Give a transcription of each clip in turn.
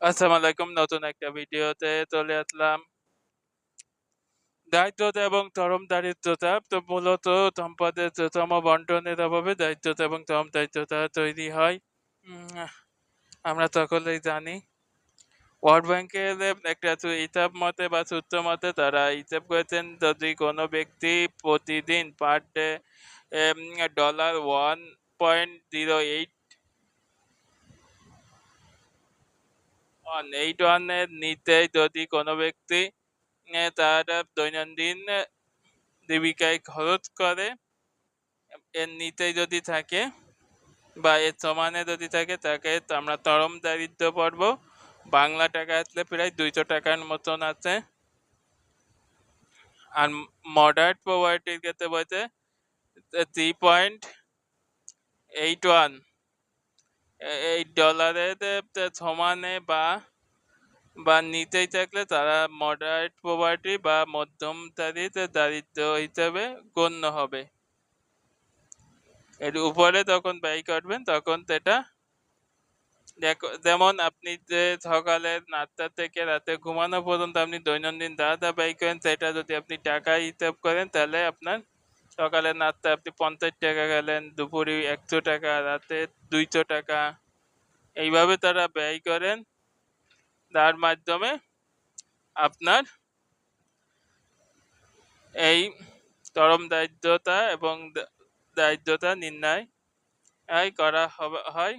আসসালামু নতুন একটা ভিডিওতে চলে আসলাম। এবং চরম দারিদ্রতা তো মূলত সম্পদের তম বন্টনের অভাবে এবং চরম দারিদ্রতা তৈরি হয়। আমরা সকলেই জানি। ওয়ার্ল্ড ব্যাংকের একটা হিসাব মতে বা সূত্র মতে তারা হিসাব করেছেন, যদি কোনো ব্যক্তি প্রতিদিন per day dollar one point zero eight one eight ওয়ানের নিতে যদি কোনো ব্যক্তি তার দৈনন্দিন জীবিকায় খরচ করে এর নিতে যদি থাকে বা এর সমানে যদি থাকে, তাকে আমরা চরম দারিদ্র পড়ব বাংলা টাকা আসলে প্রায় দুইশো টাকার মতন আছে। আর মডারেট প্রভার্টির ক্ষেত্রে বলছে থ্রি পয়েন্ট এইট ওয়ান এই ডলারের সমানে বা বা নিতেই থাকলে তারা মডারেট প্রভার্টি বা মধ্যমতারিত দারিদ্র হিসেবে গণ্য হবে। এর উপরে তখন ব্যয় করবেন, তখন সেটা যেমন আপনি যে সকালে নাস্তা থেকে রাতে ঘুমানো পর্যন্ত আপনি দৈনন্দিন যা যা ব্যয় করেন, সেটা যদি আপনি টাকা হিসাব করেন, তাহলে আপনার সকালে নাস্তা, আপনি পঞ্চাশ টাকা গেলেন, দুপুরে একশো টাকা, রাতে দুইশো টাকা। এইভাবে তারা ব্যয় করেন। তার মাধ্যমে আপনার এই চরম দারিদ্রতা এবং দারিদ্রতা নির্ণয় করা হয়।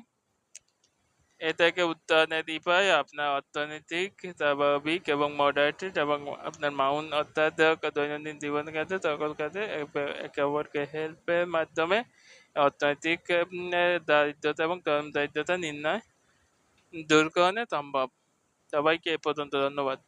এ থেকে উত্তরণের উপায় আপনার অর্থনৈতিক, স্বাভাবিক এবং মডারেটেড এবং আপনার মাউন্ট অর্থাৎ দৈনন্দিন জীবন কাজে সকল কাজে একে- অপরকে হেল্পের মাধ্যমে অর্থনৈতিক দারিদ্রতা এবং দারিদ্রতা নির্ণয় দূরকরণে সম্ভব। সবাইকে এ পর্যন্ত ধন্যবাদ।